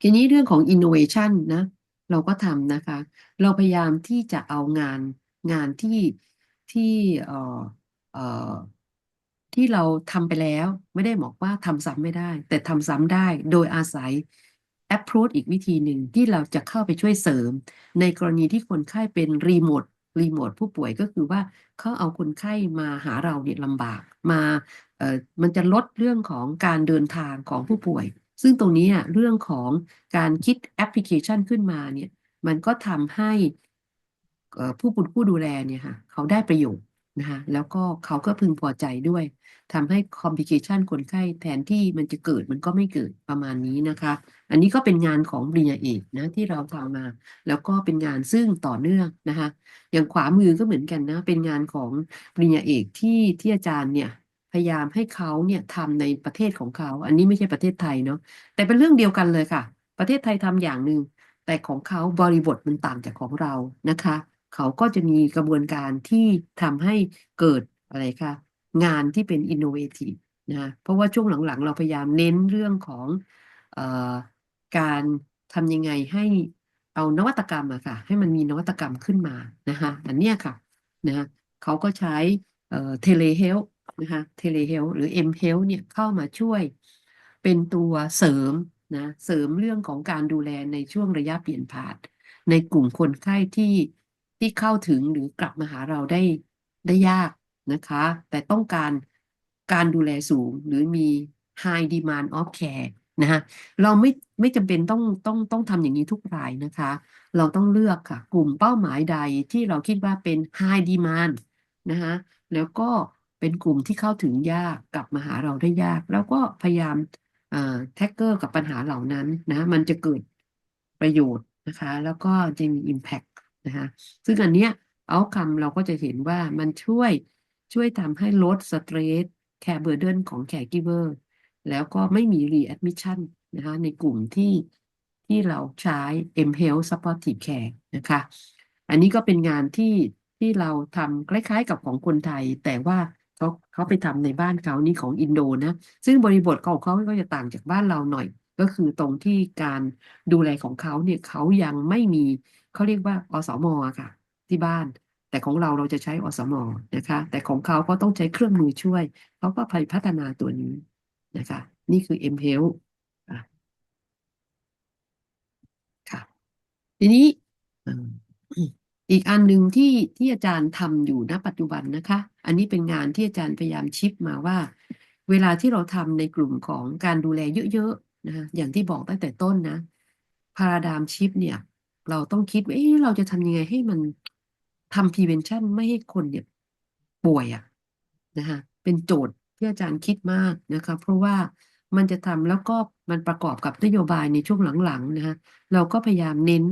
ทีนี้เรื่องของ innovation นะ เราก็ทำนะคะ เราพยายามที่จะเอางานงานที่ที่เอ่อเอ่อที่เราทำไปแล้วไม่ได้บอกว่าทำซ้ำไม่ได้ แต่ทำซ้ำได้โดยอาศัย approach อีกวิธีหนึ่งที่เราจะเข้าไปช่วยเสริม ในกรณีที่คนไข้เป็นรีโมทรีโมทผู้ป่วยก็คือว่าเขาเอาคนไข้มาหาเราเนี่ยลำบากมาเอ่อมันจะลดเรื่องของการเดินทางของผู้ป่วย ซึ่งตรงนี้อะเรื่องของการคิดแอปพลิเคชันขึ้นมาเนี่ย มันก็ทำให้เอ่อผู้ผู้ดูแลเนี่ยค่ะเขาได้ประโยชน์นะคะแล้วก็เขาก็พึงพอใจด้วยทำให้คอมพิเคชันคนไข้แทนที่มันจะเกิดมันก็ไม่เกิดประมาณนี้นะคะ อันนี้ก็เป็นงานของปริญญาเอกนะที่เราทำมา แล้วก็เป็นงานซึ่งต่อเนื่องนะคะอย่างขวามือก็เหมือนกันนะเป็นงานของปริญญาเอกที่ที่อาจารย์เนี่ย ยายามให้เขาเนี่ยทำในประเทศของเขา อันนี้ไม่ใช่ประเทศไทยเนาะแต่เป็นเรื่องเดียวกันเลยค่ะ ประเทศไทยทำอย่างหนึ่งแต่ของเขาบริบทมันต่างจากของเรานะคะ เขาก็จะมีกระบวนการที่ทำให้เกิดอะไรคะงานที่เป็น innovative นะเพราะว่าช่วงหลังๆ เราพยายามเน้นเรื่องของออการทำยังไงให้เอานวัตกรรมอะค่ะ ให้มันมีนวัตกรรมขึ้นมานะคะอันเนี้ยค่ะนะเขาก็ใช้เทเลเฮล นะคะเทเลเฮลหรือ M Health เนี่ยเข้ามาช่วยเป็นตัวเสริมนะเสริมเรื่องของการดูแลในช่วงระยะเปลี่ยนผ่าน ในกลุ่มคนไข้ที่ที่เข้าถึงหรือกลับมาหาเราได้ได้ยากนะคะ แต่ต้องการการดูแลสูงหรือมี high demand of care นะฮะเราไม่ไม่จำเป็นต้องต้องต้องทำอย่างนี้ทุกรายนะคะ เราต้องเลือกค่ะ กลุ่มเป้าหมายใดที่เราคิดว่าเป็น high demand นะคะแล้วก็ เป็นกลุ่มที่เข้าถึงยากกลับมาหาเราได้ยาก แล้วก็พยายามแท็กเกอร์กับปัญหาเหล่านั้นนะมันจะเกิดประโยชน์นะคะ แล้วก็จะมี Impact นะคะซึ่งอันเนี้ยเอาคำเราก็จะเห็นว่ามันช่วยช่วยทำให้ลดสเตรสแคร์เบอร์เดนของแคร์กิเวอร์แล้วก็ไม่มี readmission นะคะในกลุ่มที่ที่เราใช้ M Health Supportive Care นะคะ อันนี้ก็เป็นงานที่ที่เราทำคล้ายๆกับของคนไทย แต่ว่า เขาเขาไปทำในบ้านเขานี่ของอินโดนะ ซึ่งบริบทของเขาก็จะต่างจากบ้านเราหน่อย ก็คือตรงที่การดูแลของเขาเนี่ยเขายังไม่มีเขาเรียกว่าอสมอค่ะ ที่บ้าน แต่ของเราเราจะใช้อสมนะคะ แต่ของเขาก็ต้องใช้เครื่องมือช่วยเขาก็ไปพัฒนาตัวนี้นะคะ นี่คือ M Health อะค่ะ ทีนี้อีกอันหนึ่งที่ที่อาจารย์ทำอยู่ณปัจจุบันนะคะ อันนี้เป็นงานที่อาจารย์พยายามชิปมาว่า เวลาที่เราทำในกลุ่มของการดูแลเยอะๆนะคะอย่างที่บอกตั้งแต่ต้นนะพาราดามชิปเนี่ย เราต้องคิดว่าเอ๊ะเราจะทำยังไงให้มันทำ prevention ไม่ให้คนเนี่ยป่วยอะนะคะเป็นโจทย์ที่อาจารย์คิดมากนะคะเพราะว่ามันจะทำแล้วก็มันประกอบกับนโยบายในช่วงหลังๆนะคะเราก็พยายามเน้น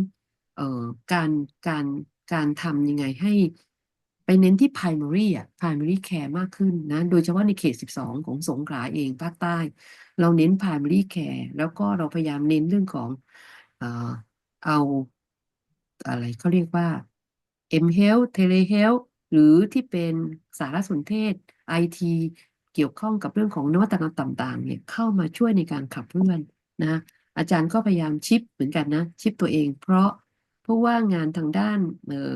เอ่อการการการทำยังไงให้ ไปเน้นที่ primary อะ primary care มากขึ้นนะ โดยเฉพาะในเขต 12 ของสงขลาเองภาคใต้ เราเน้น primary care แล้วก็เราพยายามเน้นเรื่องของเอ่อเอาอะไรเขาเรียกว่า M Health Tele Health หรือที่เป็นสารสนเทศ IT เกี่ยวข้องกับเรื่องของนวัตกรรมต่างๆเนี่ยเข้ามาช่วยในการขับเคลื่อนนะอาจารย์ก็พยายามชิปเหมือนกันนะ ชิปตัวเอง เพราะเพราะว่างานทางด้านเอ่อ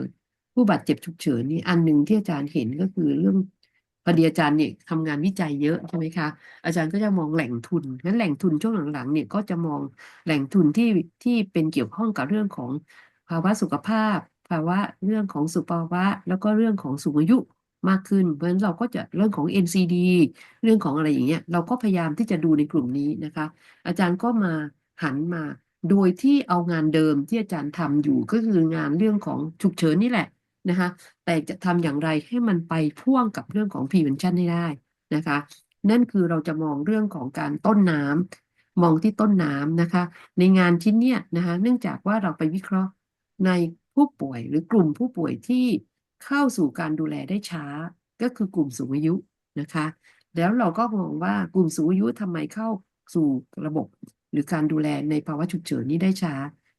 ผู้บาดเจ็บฉุกเฉินนี่อันหนึ่งที่อาจารย์เห็นก็คือเรื่องพอดีอาจารย์เนี่ยทำงานวิจัยเยอะใช่ไหมคะอาจารย์ก็จะมองแหล่งทุนงั้นแหล่งทุนช่วงหลังๆเนี่ยก็จะมองแหล่งทุนที่ที่เป็นเกี่ยวข้องกับเรื่องของภาวะสุขภาพ ภาวะเรื่องของสุขภาวะ แล้วก็เรื่องของสูงอายุมากขึ้น เพราะฉะนั้นเราก็จะเรื่องของ NCD เรื่องของอะไรอย่างเงี้ยเราก็พยายามที่จะดูในกลุ่มนี้นะคะ อาจารย์ก็มาหันมา โดยที่เอางานเดิมที่อาจารย์ทำอยู่ก็คืองานเรื่องของฉุกเฉินนี่แหละ นะคะแต่จะทำอย่างไรให้มันไปพ่วงกับเรื่องของ prevention ให้ได้นะคะ นั่นคือเราจะมองเรื่องของการต้นน้ำมองที่ต้นน้ำนะคะ ในงานชิ้นเนี้ยนะคะ เนื่องจากว่าเราไปวิเคราะห์ในผู้ป่วยหรือกลุ่มผู้ป่วยที่เข้าสู่การดูแลได้ช้า ก็คือกลุ่มสูงอายุนะคะ แล้วเราก็มองว่ากลุ่มสูงอายุทำไมเข้าสู่ระบบ หรือการดูแลในภาวะฉุกเฉินนี้ได้ช้า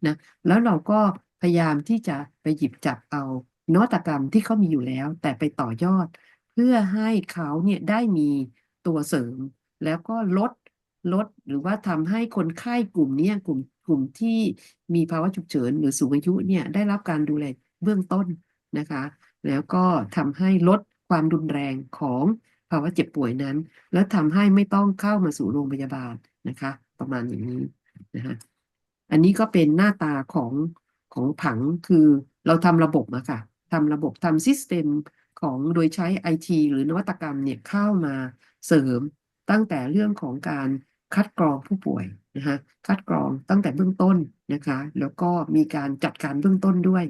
นะแล้วเราก็พยายามที่จะไปหยิบจับเอา นวัตกรรมที่เขามีอยู่แล้ว แต่ไปต่อยอด เพื่อให้เขาเนี่ยได้มีตัวเสริม แล้วก็ลดลดหรือว่าทำให้คนไข้กลุ่มนี้กลุ่มกลุ่มที่มีภาวะฉุกเฉิน หรือสูงอายุเนี่ยได้รับการดูแลเบื้องต้นนะคะ แล้วก็ทำให้ลดความรุนแรงของภาวะเจ็บป่วยนั้น แล้วทำให้ไม่ต้องเข้ามาสู่โรงพยาบาลนะคะ ประมาณอย่างนี้นะคะอันนี้ก็เป็นหน้าตาของของผังคือเราทำระบบอะค่ะ ทำระบบทำซิสเต็มของโดยใช้ไอทีหรือนวัตกรรมเนี่ยเข้ามาเสริมตั้งแต่เรื่องของการคัดกรองผู้ป่วยนะคะคัดกรองตั้งแต่เบื้องต้นนะคะ แล้วก็มีการจัดการเบื้องต้นด้วย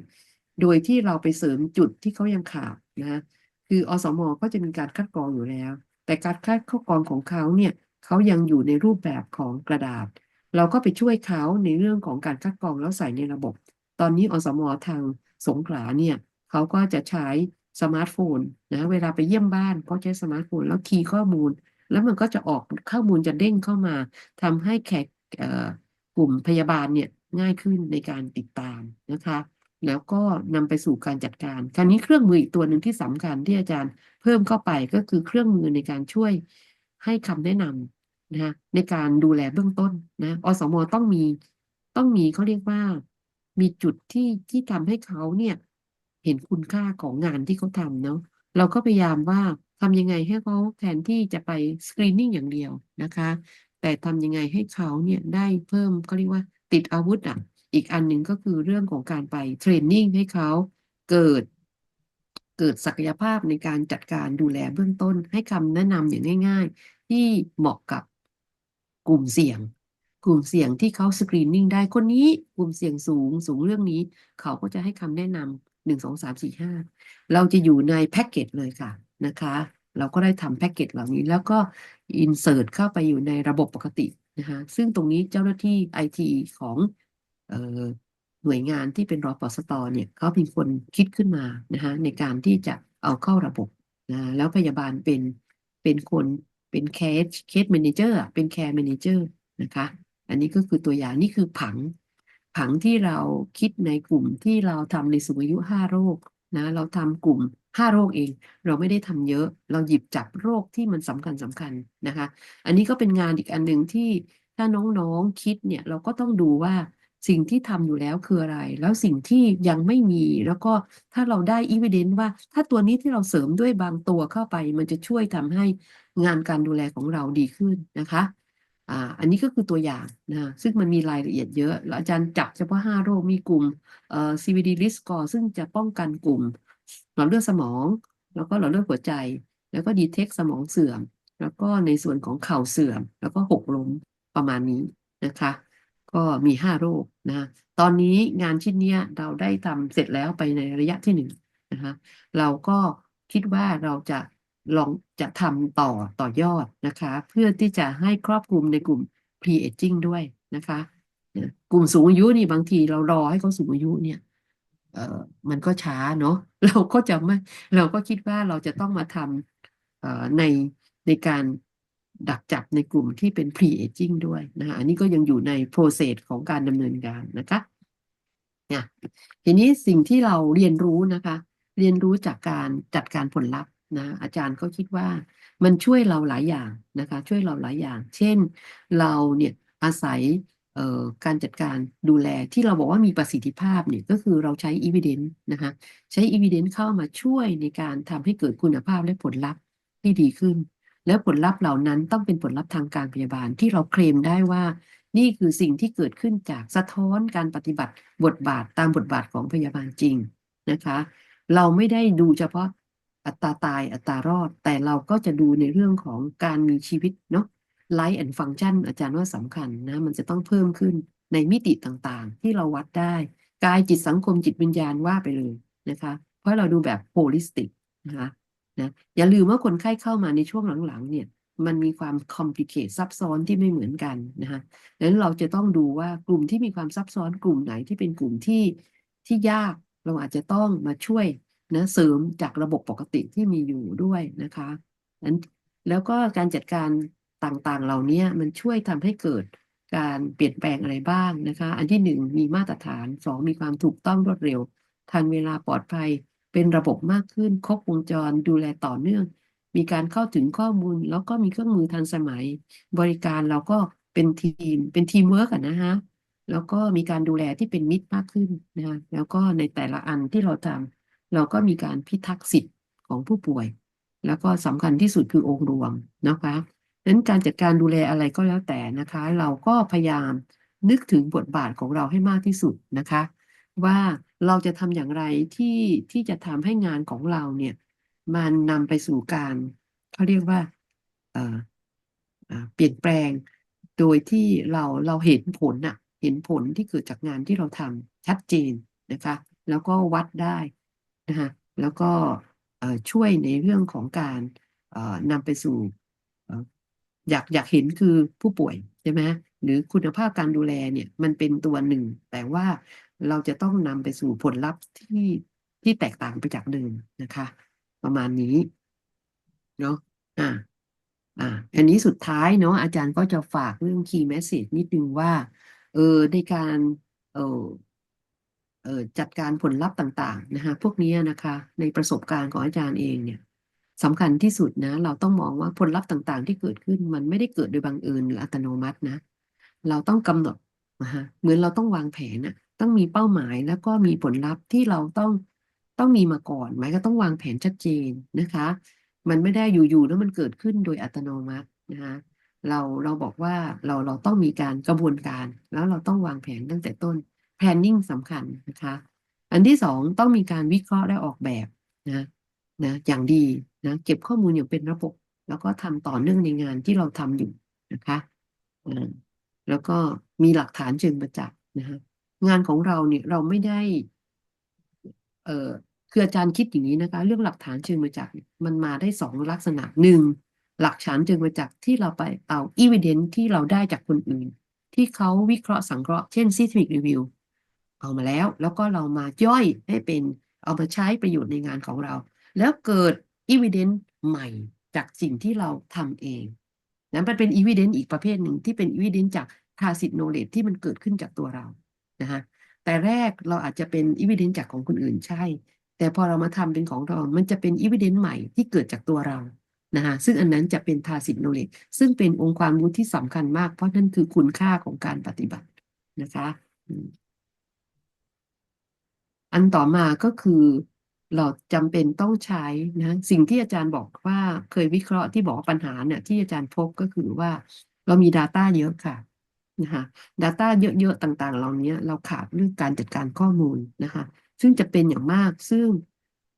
โดยที่เราไปเสริมจุดที่เขายังขาดนะคืออสมก็จะมีการคัดกรองอยู่แล้ว แต่การคัดกรองของเขาเนี่ยเขายังอยู่ในรูปแบบของกระดาษ เราก็ไปช่วยเขาในเรื่องของการคัดกรองแล้วใส่ในระบบ ตอนนี้อสมทางสงขลาเนี่ย เขาก็จะใช้สมาร์ทโฟนนะเวลาไปเยี่ยมบ้านก็ใช้สมาร์ทโฟน แล้วคีย์ข้อมูล แล้วมันก็จะออกข้อมูลจะเด้งเข้ามาทำให้แขกกลุ่มพยาบาลเนี่ยง่ายขึ้นในการติดตามนะคะ แล้วก็นำไปสู่การจัดการ คราวนี้เครื่องมืออีกตัวหนึ่งที่สำคัญที่อาจารย์เพิ่มเข้าไปก็คือเครื่องมือในการช่วยให้คำแนะนำนะในการดูแลเบื้องต้นนะอสมต้องมีต้องมีเขาเรียกว่า มีจุดที่ที่ทำให้เขาเนี่ย เห็นคุณค่าของงานที่เขาทำเนาะเราก็พยายามว่าทำยังไงให้เขาแทนที่จะไปสกรีนนิ่งอย่างเดียวนะคะ แต่ทำยังไงให้เขาเนี่ยได้เพิ่มเขาเรียกว่าติดอาวุธอะ อีกอันหนึ่งก็คือเรื่องของการไปเทรนนิ่งให้เขาเกิดเกิดศักยภาพในการจัดการดูแลเบื้องต้น ให้คำแนะนำอย่างง่าย ๆ ที่เหมาะกับกลุ่มเสี่ยง กลุ่มเสี่ยงที่เขาสกรีนนิ่งได้คนนี้กลุ่มเสี่ยงสูงสูงเรื่องนี้ เขาก็จะให้คำแนะนำ หนึ่งสองสามสี่ห้าเราจะอยู่ในแพ็กเกจเลยค่ะนะคะ เราก็ได้ทำแพ็กเกจเหล่านี้ แล้วก็อินเสิร์ตเข้าไปอยู่ในระบบปกตินะคะซึ่งตรงนี้เจ้าหน้าที่ไอทีของหน่วยงานที่เป็นรอปสตเนี่ยเขาเป็นคนคิดขึ้นมานะคะในการที่จะเอาเข้าระบบนะแล้วพยาบาลเป็นเป็นคนเป็นแคสเคสแมเนเจอร์เป็นแคร์แมเนเจอร์นะคะ อันนี้ก็คือตัวอย่างนี่คือผัง ผังที่เราคิดในกลุ่มที่เราทำในสูงอายุห้าโรคนะเราทำกลุ่มห้าโรคเอง เราไม่ได้ทำเยอะ เราหยิบจับโรคที่มันสำคัญสำคัญนะคะ อันนี้ก็เป็นงานอีกอันหนึ่งที่ถ้าน้องๆคิดเนี่ยเราก็ต้องดูว่าสิ่งที่ทำอยู่แล้วคืออะไร แล้วสิ่งที่ยังไม่มี แล้วก็ถ้าเราได้อีเวนต์ว่า ถ้าตัวนี้ที่เราเสริมด้วยบางตัวเข้าไป มันจะช่วยทำให้งานการดูแลของเราดีขึ้นนะคะ อ่าอันนี้ก็คือตัวอย่างนะซึ่งมันมีรายละเอียดเยอะ แล้วอาจารย์จับเฉพาะ 5 โรคมีกลุ่มเอ่อ CVD risk score ซึ่งจะป้องกันกลุ่มหลอดเลือดสมอง แล้วก็หลอดเลือดหัวใจ แล้วก็ดีเทคสมองเสื่อม แล้วก็ในส่วนของเข่าเสื่อม แล้วก็หกล้มประมาณนี้นะคะ ก็มีห้าโรคนะตอนนี้งานชิ้นนี้เราได้ทำเสร็จแล้วไปในระยะที่หนึ่งนะคะเราก็คิดว่าเราจะ ลองจะทำต่อต่อยอดนะคะ เพื่อที่จะให้ครอบคลุมในกลุ่ม pre aging ด้วยนะคะ กลุ่มสูงอายุนี่บางทีเรารอให้เขาสูงอายุเนี่ยเอ่อมันก็ช้าเนาะเราก็จะไม่เราก็คิดว่าเราจะต้องมาทำเอ่อในในการดักจับในกลุ่มที่เป็น pre aging ด้วยนะคะอันนี้ก็ยังอยู่ใน process ของการดำเนินการนะคะเนี่ยทีนี้สิ่งที่เราเรียนรู้นะคะ เรียนรู้จากการจัดการผลลัพธ์ นะอาจารย์ก็คิดว่ามันช่วยเราหลายอย่างนะคะ ช่วยเราหลายอย่าง เช่นเราเนี่ยอาศัยการจัดการดูแลที่เราบอกว่ามีประสิทธิภาพเนี่ยก็คือเราใช้ evidence นะคะใช้ evidence เข้ามาช่วยในการทำให้เกิดคุณภาพและผลลัพธ์ที่ดีขึ้น แล้วผลลัพธ์เหล่านั้นต้องเป็นผลลัพธ์ทางการพยาบาลที่เราเคลมได้ว่า นี่คือสิ่งที่เกิดขึ้นจากสะท้อนการปฏิบัติบทบาทตามบทบาทของพยาบาลจริงนะคะ เราไม่ได้ดูเฉพาะ อัตราตายอัตรารอด แต่เราก็จะดูในเรื่องของการมีชีวิตเนาะไลท์แอนด์ฟังชันอาจารย์ว่าสำคัญนะ มันจะต้องเพิ่มขึ้นในมิติต่างๆ ที่เราวัดได้ กายจิตสังคมจิตวิญญาณว่าไปเลยนะคะ เพราะเราดูแบบโฮลิสติกนะคะนะอย่าลืมว่าคนไข้เข้ามาในช่วงหลังๆ เนี่ย มันมีความคอมพลีเคทซับซ้อนที่ไม่เหมือนกันนะคะดังนั้นเราจะต้องดูว่ากลุ่มที่มีความซับซ้อนกลุ่มไหนที่เป็นกลุ่มที่ที่ยากเราอาจจะต้องมาช่วย นะเสริมจากระบบปกติที่มีอยู่ด้วยนะคะนั้นแล้วก็การจัดการต่างๆ เหล่านี้มันช่วยทำให้เกิดการเปลี่ยนแปลงอะไรบ้างนะคะ อันที่หนึ่งมีมาตรฐานสองมีความถูกต้องรวดเร็ว ทันเวลาปลอดภัย เป็นระบบมากขึ้น ครบวงจรดูแลต่อเนื่อง มีการเข้าถึงข้อมูล แล้วก็มีเครื่องมือทันสมัย บริการเราก็เป็นทีม เป็นทีมเวิร์กนะฮะแล้วก็มีการดูแลที่เป็นมิตรมากขึ้นนะคะแล้วก็ในแต่ละอันที่เราทำ เราก็มีการพิทักษ์สิทธิ์ของผู้ป่วย แล้วก็สำคัญที่สุดคือองค์รวมนะคะดังนั้นการจัดการดูแลอะไรก็แล้วแต่นะคะ เราก็พยายามนึกถึงบทบาทของเราให้มากที่สุดนะคะ ว่าเราจะทำอย่างไรที่ที่จะทำให้งานของเราเนี่ย มันนำไปสู่การเขาเรียกว่าเอ่อเอ่อเปลี่ยนแปลง โดยที่เราเราเห็นผลน่ะเห็นผลที่เกิดจากงานที่เราทำชัดเจนนะคะ แล้วก็วัดได้ นะคะแล้วก็ช่วยในเรื่องของการนำไปสู่อยากอยากเห็นคือผู้ป่วยใช่ไหมหรือคุณภาพการดูแลเนี่ยมันเป็นตัวหนึ่ง แต่ว่าเราจะต้องนำไปสู่ผลลัพธ์ที่ที่แตกต่างไปจากเดิมนะคะ ประมาณนี้เนาะอ่าอ่าอันนี้สุดท้ายเนาะอาจารย์ก็จะฝากเรื่อง key message นิดนึงว่าเออในการเออเออ จัดการผลลัพธ์ต่างๆนะคะพวกนี้นะคะ ในประสบการณ์ของอาจารย์เองเนี่ยสำคัญที่สุดนะ เราต้องมองว่าผลลัพธ์ต่างๆ ที่เกิดขึ้นมันไม่ได้เกิดโดยบังเอิญหรืออัตโนมัตินะ เราต้องกำหนดนะคะเหมือนเราต้องวางแผนนะต้องมีเป้าหมายแล้วก็มีผลลัพธ์ที่เราต้องต้องมีมาก่อนหมายก็ต้องวางแผนชัดเจนนะคะ มันไม่ได้อยู่ๆแล้วมันเกิดขึ้นโดยอัตโนมัตินะคะเราเราบอกว่าเราเราต้องมีการกระบวนการ แล้วเราต้องวางแผนตั้งแต่ต้น planning สำคัญนะคะ อันที่สองต้องมีการวิเคราะห์และออกแบบนะนะอย่างดีนะเก็บข้อมูลอย่างเป็นระบบ แล้วก็ทำต่อเนื่องในงานที่เราทำอยู่นะคะแล้วก็มีหลักฐานเชิงประจักษ์นะคะงานของเราเนี่ยเราไม่ได้ เออคืออาจารย์คิดอย่างนี้นะคะ เรื่องหลักฐานเชิงประจักษ์มันมาได้สองลักษณะหนึ่งหลักฐานเชิงประจักษ์ที่เราไปเอา evidence ที่เราได้จากคนอื่น ที่เขาวิเคราะห์สังเคราะห์เช่น systemic review เอามาแล้ว แล้วก็เรามาย่อยให้เป็นเอามาใช้ประโยชน์ในงานของเรา แล้วเกิด evidence ใหม่จากสิ่งที่เราทำเองนั้นมันเป็น evidence อีกประเภทหนึ่งที่เป็น evidence จาก tacit knowledge ที่มันเกิดขึ้นจากตัวเรานะคะแต่แรกเราอาจจะเป็น evidence จากของคนอื่นใช่ แต่พอเรามาทำเป็นของเรา มันจะเป็น evidence ใหม่ที่เกิดจากตัวเรานะคะซึ่งอันนั้นจะเป็น tacit knowledge ซึ่งเป็นองค์ความรู้ที่สำคัญมาก เพราะนั่นคือคุณค่าของการปฏิบัตินะคะ อันต่อมาก็คือเราจำเป็นต้องใช้นะสิ่งที่อาจารย์บอกว่าเคยวิเคราะห์ที่บอกปัญหาเนี่ยที่อาจารย์พบก็คือว่าเรามี Data เยอะค่ะนะคะ Data เยอะๆต่างๆ เหล่านี้เราขาดเรื่องการจัดการข้อมูลนะคะซึ่งจะเป็นอย่างมากซึ่ง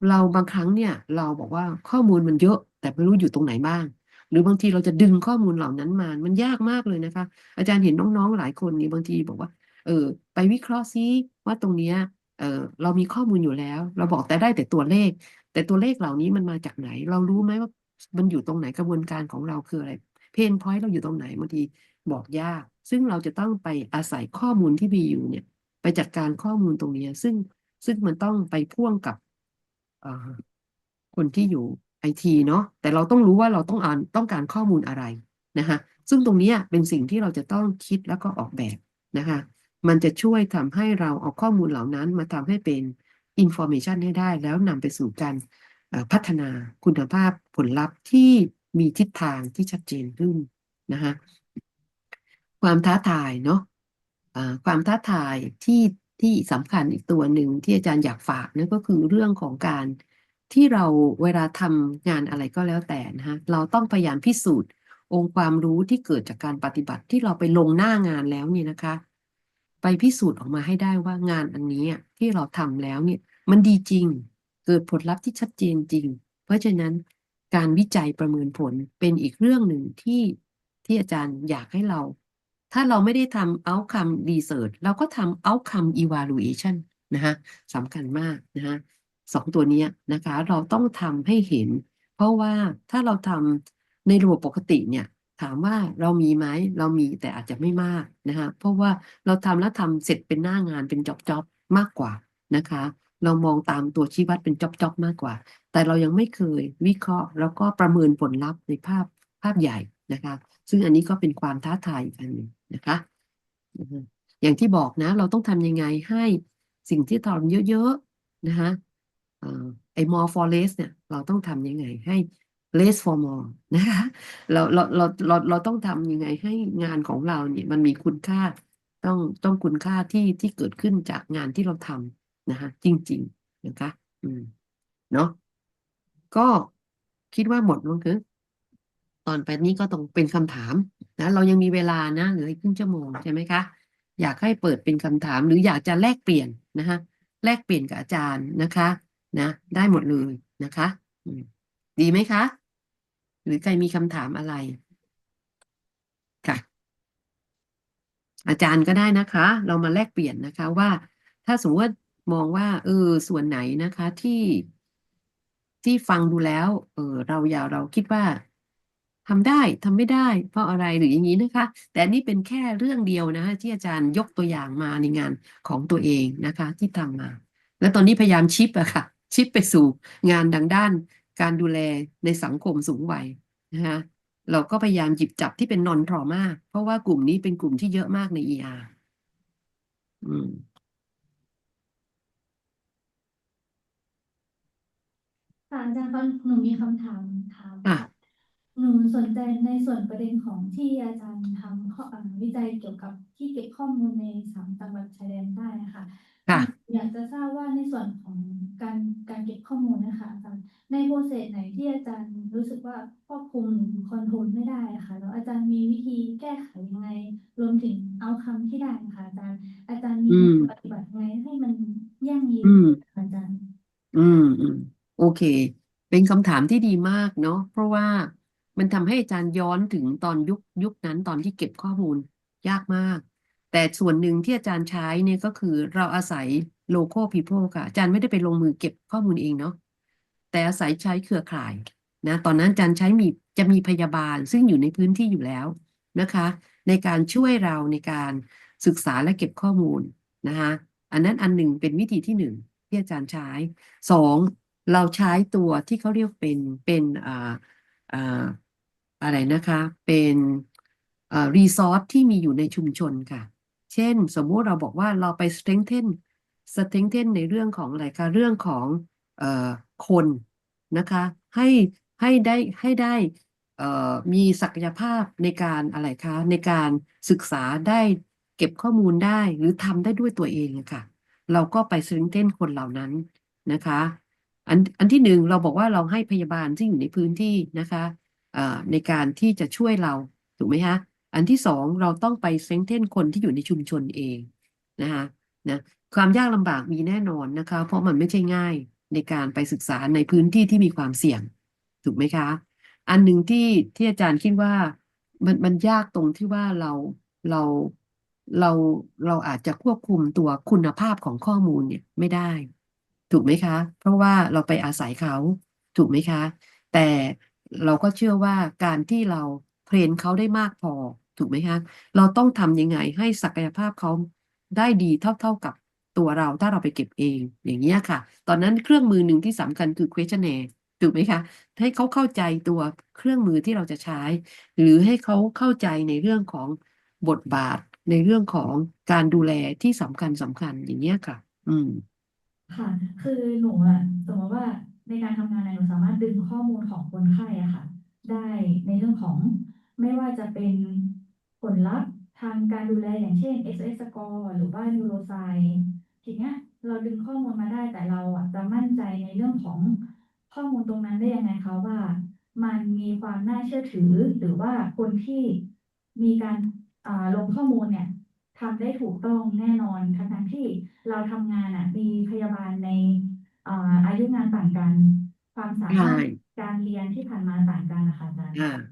เราบางครั้งเนี่ยเราบอกว่าข้อมูลมันเยอะ แต่ไม่รู้อยู่ตรงไหนบ้าง หรือบางทีเราจะดึงข้อมูลเหล่านั้นมา มันยากมากเลยนะคะ อาจารย์เห็นน้องๆหลายคนนี่บางทีบอกว่า เออ ไปวิเคราะห์ซิว่าตรงเนี้ย เออเรามีข้อมูลอยู่แล้ว เราบอกแต่ได้แต่ตัวเลข แต่ตัวเลขเหล่านี้มันมาจากไหน เรารู้ไหมว่ามันอยู่ตรงไหนกระบวนการของเราคืออะไรเพนพอยต์เราอยู่ตรงไหนบางทีบอกยาก ซึ่งเราจะต้องไปอาศัยข้อมูลที่มีอยู่เนี่ย ไปจัดการข้อมูลตรงนี้ ซึ่งซึ่งมันต้องไปพ่วงกับเอ่อคนที่อยู่ไอทีเนาะแต่เราต้องรู้ว่าเราต้องอ่านต้องการข้อมูลอะไรนะคะซึ่งตรงนี้เป็นสิ่งที่เราจะต้องคิดแล้วก็ออกแบบนะคะ มันจะช่วยทำให้เราเอาข้อมูลเหล่านั้นมาทำให้เป็น information ให้ได้ แล้วนำไปสู่การพัฒนาคุณภาพผลลัพธ์ที่มีทิศทางที่ชัดเจนขึ้นนะคะความท้าทายเนาะอ่าความท้าทายที่ที่สำคัญอีกตัวหนึ่งที่อาจารย์อยากฝากนั่นก็คือเรื่องของการที่เราเวลาทำงานอะไรก็แล้วแต่นะฮะเราต้องพยายามพิสูจน์องค์ความรู้ที่เกิดจากการปฏิบัติที่เราไปลงหน้างานแล้วเนี่ยนะคะ ไปพิสูจน์ออกมาให้ได้ว่างานอันนี้ที่เราทำแล้วเนี่ยมันดีจริง เกิดผลลัพธ์ที่ชัดเจนจริง เพราะฉะนั้นการวิจัยประเมินผลเป็นอีกเรื่องหนึ่งที่ที่อาจารย์อยากให้เรา ถ้าเราไม่ได้ทำ outcome research เราก็ทำ outcome evaluation นะฮะสำคัญมากนะฮะสองตัวนี้นะคะ เราต้องทำให้เห็น เพราะว่าถ้าเราทำในระบบปกติเนี่ย ถามว่าเรามีไหมเรามีแต่อาจจะไม่มากนะคะเพราะว่าเราทำแล้วทำเสร็จเป็นหน้างานเป็นจ็อบจ็อบมากกว่านะคะ เรามองตามตัวชี้วัดเป็นจ็อบจ็อบมากกว่า แต่เรายังไม่เคยวิเคราะห์ แล้วก็ประเมินผลลัพธ์ในภาพภาพใหญ่นะคะ ซึ่งอันนี้ก็เป็นความท้าทายอีกอันหนึ่งนะคะอย่างที่บอกนะ เราต้องทำยังไงให้สิ่งที่ทำเยอะๆนะคะเอ่อไอ้ more forest เนี่ยเราต้องทำยังไงให้ less for more นะคะเราเราเราเราเราต้องทำยังไงให้งานของเราเนี่ยมันมีคุณค่าต้องต้องคุณค่าที่ที่เกิดขึ้นจากงานที่เราทำนะคะจริง ๆ นะคะ อืมเนาะก็คิดว่าหมดมั้งคือตอนไปนี้ก็ต้องเป็นคำถามนะเรายังมีเวลานะเหลืออีกครึ่งชั่วโมงใช่ไหมคะ อยากให้เปิดเป็นคำถามหรืออยากจะแลกเปลี่ยนนะคะแลกเปลี่ยนกับอาจารย์นะคะ นะ ได้หมดเลยนะคะ ดีไหมคะ หรือใครมีคำถามอะไร ค่ะ อาจารย์ก็ได้นะคะ เรามาแลกเปลี่ยนนะคะว่า ถ้าสมมติว่ามองว่า เออ ส่วนไหนนะคะที่ที่ฟังดูแล้ว เออ เราอย่าเราคิดว่าทำได้ทำไม่ได้ เพราะอะไรหรืออย่างนี้นะคะ แต่นี่เป็นแค่เรื่องเดียวนะคะที่อาจารย์ยกตัวอย่างมาในงานของตัวเองนะคะ ที่ทำมา แล้วตอนนี้พยายามชิปอะค่ะ ชิปไปสู่งานดังด้าน การดูแลในสังคมสูงวัยนะคะเราก็พยายามหยิบจับที่เป็นนอนทรมาก เพราะว่ากลุ่มนี้เป็นกลุ่มที่เยอะมากใน ER อืมค่ะอาจารย์คะหนูมีคำถามถามอะค่ะหนูสนใจในส่วนประเด็นของที่อาจารย์ทำข้ออ่าวิจัยเกี่ยวกับที่เก็บข้อมูลในสามจังหวัดชายแดนใต้นะคะ ค่ะ อยากจะทราบว่าในส่วนของการการเก็บข้อมูลนะคะอาจารย์ในโปรเซสไหนที่อาจารย์รู้สึกว่าควบคุมหรือคอนโทรลไม่ได้อะค่ะแล้วอาจารย์มีวิธีแก้ไขยังไง รวมถึงเอาคำที่ได้นะคะอาจารย์ อาจารย์มีอืม ปฏิบัติไงให้มันยั่งยืนอืมอาจารย์อืมอืมโอเค เป็นคำถามที่ดีมากเนาะเพราะว่ามันทำให้อาจารย์ย้อนถึงตอนยุคยุคนั้นตอนที่เก็บข้อมูลยากมาก แต่ส่วนหนึ่งที่อาจารย์ใช้เนี่ยก็คือเราอาศัย local people ค่ะ อาจารย์ไม่ได้ไปลงมือเก็บข้อมูลเองเนาะแต่อาศัยใช้เครือข่ายนะตอนนั้นอาจารย์ใช้มีจะมีพยาบาลซึ่งอยู่ในพื้นที่อยู่แล้วนะคะ ในการช่วยเราในการศึกษาและเก็บข้อมูลนะคะอันนั้นอันหนึ่งเป็นวิธีที่หนึ่งที่อาจารย์ใช้สองเราใช้ตัวที่เขาเรียกเป็นเป็นอ่าอ่าอะไรนะคะ เป็นอ่ารีซอสที่มีอยู่ในชุมชนค่ะ เช่น สมมุติเราบอกว่าเราไป strengthen strengthen ในเรื่องของอะไรคะเรื่องของเอ่อคนนะคะให้ให้ได้ให้ได้เอ่อมีศักยภาพในการอะไรคะในการศึกษาได้เก็บข้อมูลได้หรือทำได้ด้วยตัวเองะค่ะเราก็ไป strengthen คนเหล่านั้นนะคะอันอันที่หนึ่งเราบอกว่าเราให้พยาบาลที่อยู่ในพื้นที่นะคะในการที่จะช่วยเราถูกไหมคะ อันที่สองเราต้องไปเซ็งเทนคนที่อยู่ในชุมชนเองนะคะนะความยากลำบากมีแน่นอนนะคะ เพราะมันไม่ใช่ง่ายในการไปศึกษาในพื้นที่ที่มีความเสี่ยง ถูกไหมคะ อันหนึ่งที่ที่อาจารย์คิดว่ามันมันยากตรงที่ว่าเราเราเราเราอาจจะควบคุมตัวคุณภาพของข้อมูลเนี่ยไม่ได้ ถูกไหมคะ เพราะว่าเราไปอาศัยเขาถูกไหมคะ แต่เราก็เชื่อว่าการที่เราเทรนเขาได้มากพอ ถูกไหมคะเราต้องทำยังไงให้ศักยภาพเขาได้ดีเท่า ๆกับตัวเราถ้าเราไปเก็บเองอย่างเงี้ยค่ะ ตอนนั้นเครื่องมือหนึ่งที่สำคัญคือ questionnaire ถูกไหมคะ ให้เขาเข้าใจตัวเครื่องมือที่เราจะใช้ หรือให้เขาเข้าใจในเรื่องของบทบาทในเรื่องของการดูแลที่สำคัญสำคัญอย่างเงี้ยค่ะ อืม ค่ะ คือหนูอะสมมติว่าในการทำงานหนูสามารถดึงข้อมูลของคนไข้อะค่ะ ได้ในเรื่องของไม่ว่าจะเป็น ผลลัพธ์ทางการดูแลอย่างเช่น SOS score หรือว่า neuroscience ทีเนี้ยเราดึงข้อมูลมาได้แต่เราอะจะมั่นใจในเรื่องของข้อมูลตรงนั้นได้ยังไงคะว่า มันมีความน่าเชื่อถือหรือว่าคนที่มีการอ่าลงข้อมูลเนี่ยทำได้ถูกต้องแน่นอนทั้งทั้งที่เราทำงานอะมีพยาบาลในอ่าอายุงานต่างกัน ความสามารถใช่การเรียนที่ผ่านมาต่างกันนะคะอาจารย์ค่ะ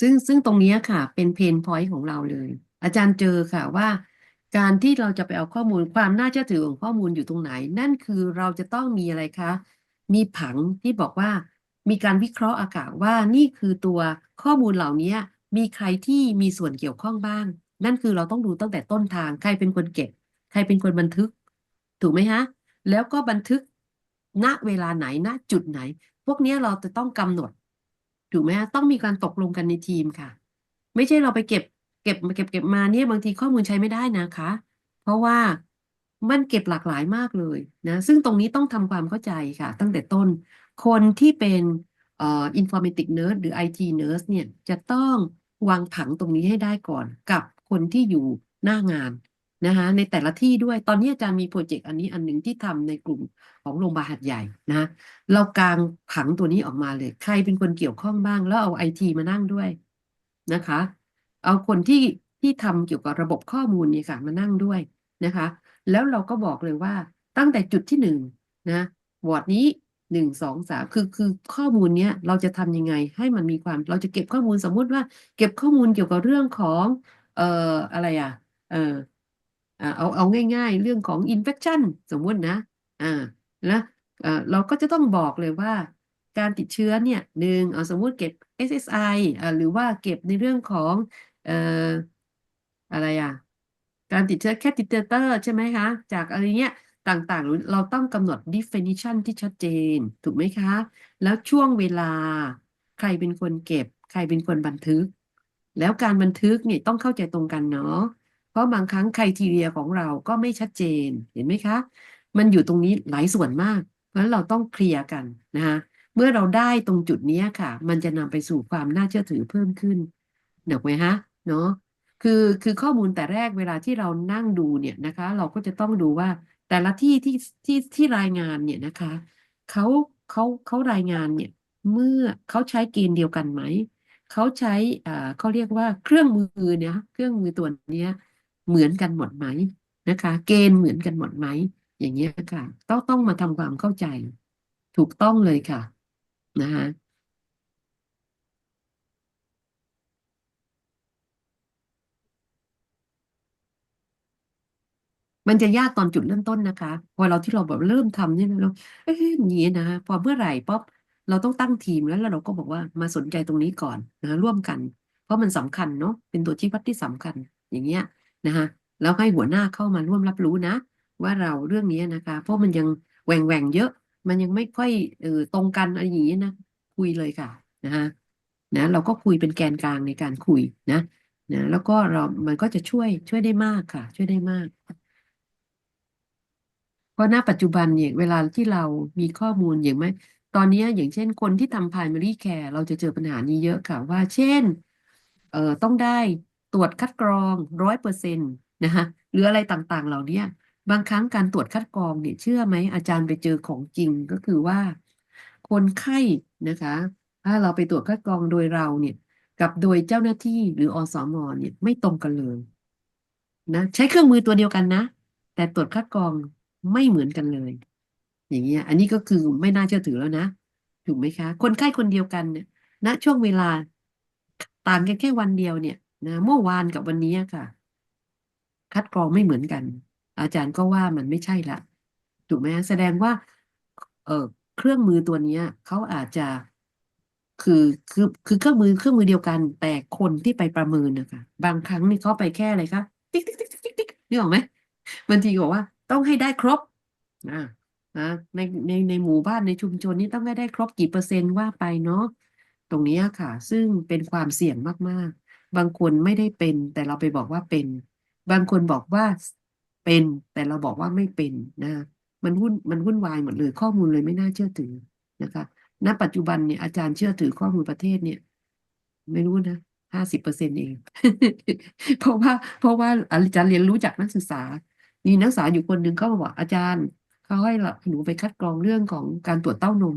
ซึ่งซึ่งตรงนี้ค่ะ เป็นเพนพอยต์ของเราเลย อาจารย์เจอค่ะว่า การที่เราจะไปเอาข้อมูลความน่าเชื่อถือของข้อมูลอยู่ตรงไหน นั่นคือเราจะต้องมีอะไรคะ มีผังที่บอกว่า มีการวิเคราะห์อากาศว่านี่คือตัวข้อมูลเหล่านี้มีใครที่มีส่วนเกี่ยวข้องบ้าง นั่นคือเราต้องดูตั้งแต่ต้นทาง ใครเป็นคนเก็บ ใครเป็นคนบันทึก ถูกไหมฮะ แล้วก็บันทึกณเวลาไหนณจุดไหน พวกนี้เราจะต้องกำหนด ถูกไหมฮะต้องมีการตกลงกันในทีมค่ะ ไม่ใช่เราไปเก็บ เก็บมาเก็บเก็บมาเนี่ยบางทีข้อมูลใช้ไม่ได้นะคะ เพราะว่ามันเก็บหลากหลายมากเลยนะ ซึ่งตรงนี้ต้องทำความเข้าใจค่ะ ตั้งแต่ต้น คนที่เป็นเอ่อ informatic nurse หรือ IT nurse เนี่ยจะต้องวางผังตรงนี้ให้ได้ก่อนกับคนที่อยู่หน้างาน นะคะในแต่ละที่ด้วยตอนนี้อาจารย์มีโปรเจกต์อันนี้อันหนึ่งที่ทำในกลุ่มของโรงพยาบาลหัดใหญ่นะเรากางผังตัวนี้ออกมาเลย ใครเป็นคนเกี่ยวข้องบ้าง แล้วเอาไอทีมานั่งด้วยนะคะ เอาคนที่ที่ทำเกี่ยวกับระบบข้อมูลนี่ค่ะมานั่งด้วยนะคะ แล้วเราก็บอกเลยว่าตั้งแต่จุดที่หนึ่งนะวอร์ดนี้หนึ่งสองสามคือคือข้อมูลเนี้ยเราจะทำยังไงให้มันมีความเราจะเก็บข้อมูลสมมุติว่า เก็บข้อมูลเกี่ยวกับเรื่องของ เอ่ออะไรอะเอออ่า เอาเอาง่าย ๆ เรื่องของ infection สมมตินะอ่านะเอ่อเราก็จะต้องบอกเลยว่าการติดเชื้อเนี่ยหนึ่งเอาสมมติเก็บ SSI อ่าหรือว่าเก็บในเรื่องของเอ่ออะไรอะการติดเชื้อแคทิเตอร์ใช่ไหมคะ จากอะไรเงี้ยต่างๆ เราต้องกำหนด definition ที่ชัดเจน ถูกไหมคะ แล้วช่วงเวลาใครเป็นคนเก็บ ใครเป็นคนบันทึก แล้วการบันทึกเนี่ยต้องเข้าใจตรงกันเนาะ เพราะบางครั้ง r i ทีเรียของเราก็ไม่ชัดเจนเห็นไหมคะ มันอยู่ตรงนี้หลายส่วนมากเพราะฉะนั้นเราต้องเคลียร์กันนะคะเมื่อเราได้ตรงจุดนี้ค่ะ มันจะนำไปสู่ความน่าเชื่อถือเพิ่มขึ้นเนกไหมฮะเนาะคือคือข้อมูลแต่แรกเวลาที่เรานั่งดูเนี่ยนะคะ เราก็จะต้องดูว่าแต่ละที่ที่ที่ที่รายงานเนี่ยนะคะเขาเขาเขารายงานเนี่ยเมื่อเขาใช้เกณฑ์เดียวกันไหมเขาใช้อ่าเขาเรียกว่าเครื่องมือเนี่ยเครื่องมือตัวเนี้ย เหมือนกันหมดไหมนะคะ เกณฑ์เหมือนกันหมดไหมอย่างเงี้ยค่ะต้องต้องมาทำความเข้าใจ ถูกต้องเลยค่ะนะคะมันจะยากตอนจุดเริ่มต้นนะคะ พอเราที่เราแบบเริ่มทำเนี่ยเราเอ๊ะอย่างนี้นะพอเมื่อไหร่ป๊อปเราต้องตั้งทีมแล้วแล้วเราก็บอกว่ามาสนใจตรงนี้ก่อนนะร่วมกัน เพราะมันสำคัญเนาะเป็นตัวชี้วัดที่สำคัญอย่างเงี้ย นะคะแล้วให้หัวหน้าเข้ามาร่วมรับรู้นะ ว่าเราเรื่องนี้นะคะ เพราะมันยังแหว่งแหว่งเยอะ มันยังไม่ค่อยเออตรงกันอะไรอย่างนี้นะคุยเลยค่ะนะคะนะเราก็คุยเป็นแกนกลางในการคุยนะนะแล้วก็เรา มันก็จะช่วยช่วยได้มากค่ะ ช่วยได้มากเพราะณปัจจุบันเนี่ย เวลาที่เรามีข้อมูลอย่างไหมตอนนี้อย่างเช่นคนที่ทำ primary care เราจะเจอปัญหานี้เยอะค่ะว่า เช่น เอ่อต้องได้ ตรวจคัดกรองร้อยเปอร์เซ็นต์นะคะหรืออะไรต่างๆ เหล่านี้บางครั้งการตรวจคัดกรองเนี่ยเชื่อไหมอาจารย์ไปเจอของจริงก็คือว่า คนไข้นะคะ ถ้าเราไปตรวจคัดกรองโดยเราเนี่ย กับโดยเจ้าหน้าที่หรืออสมเนี่ยไม่ตรงกันเลยนะใช้เครื่องมือตัวเดียวกันนะ แต่ตรวจคัดกรองไม่เหมือนกันเลย อย่างเงี้ยอันนี้ก็คือไม่น่าเชื่อถือแล้วนะถูกไหมคะ คนไข้คนเดียวกันเนี่ยณช่วงเวลาต่างกันแค่วันเดียวเนี่ย นะเมื่อวานกับวันนี้ค่ะ คัดกรองไม่เหมือนกัน อาจารย์ก็ว่ามันไม่ใช่ละถูกไหมแสดงว่า เออเครื่องมือตัวนี้เขาอาจจะคือคือคือเครื่องมือเครื่องมือเดียวกัน แต่คนที่ไปประเมินนะคะบางครั้งนี่เขาไปแค่อะไรคะติ๊กติ๊กติ๊กติ๊กติ๊กนึกออกไหมบางทีบอกว่า ต้องให้ได้ครบอ่านะในในในหมู่บ้านในชุมชนนี้ต้องให้ได้ครบกี่เปอร์เซ็นต์ว่าไปเนาะ ตรงนี้ค่ะ ซึ่งเป็นความเสี่ยงมากๆ บางคนไม่ได้เป็น แต่เราไปบอกว่าเป็น บางคนบอกว่าเป็น แต่เราบอกว่าไม่เป็นนะมันวุ่นมันวุ่นวายหมดเลยข้อมูลเลยไม่น่าเชื่อถือนะคะณปัจจุบันเนี่ยอาจารย์เชื่อถือข้อมูลประเทศเนี่ย ไม่รู้นะห้าสิบเปอร์เซ็นต์เอง เพราะว่าเพราะว่าอาจารย์เรียนรู้จากนักศึกษามีนักศึกษาอยู่คนหนึ่งเขาบอกอาจารย์เขาให้เราหนูไปคัดกรองเรื่องของการตรวจเต้านม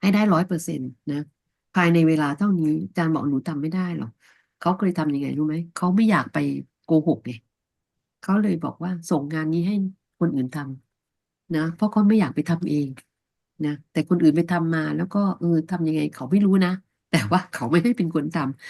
ให้ได้ร้อยเปอร์เซ็นต์นะ ภายในเวลาเท่านี้อาจารย์บอกหนูทำไม่ได้หรอกเขาเคยทำยังไงรู้ไหมเขาไม่อยากไปโกหกไงเขาเลยบอกว่าส่งงานนี้ให้คนอื่นทำนะเพราะเขาไม่อยากไปทำเองนะแต่คนอื่นไปทำมาแล้วก็เออทำยังไงเขาไม่รู้นะแต่ว่าเขาไม่ได้เป็นคนทำ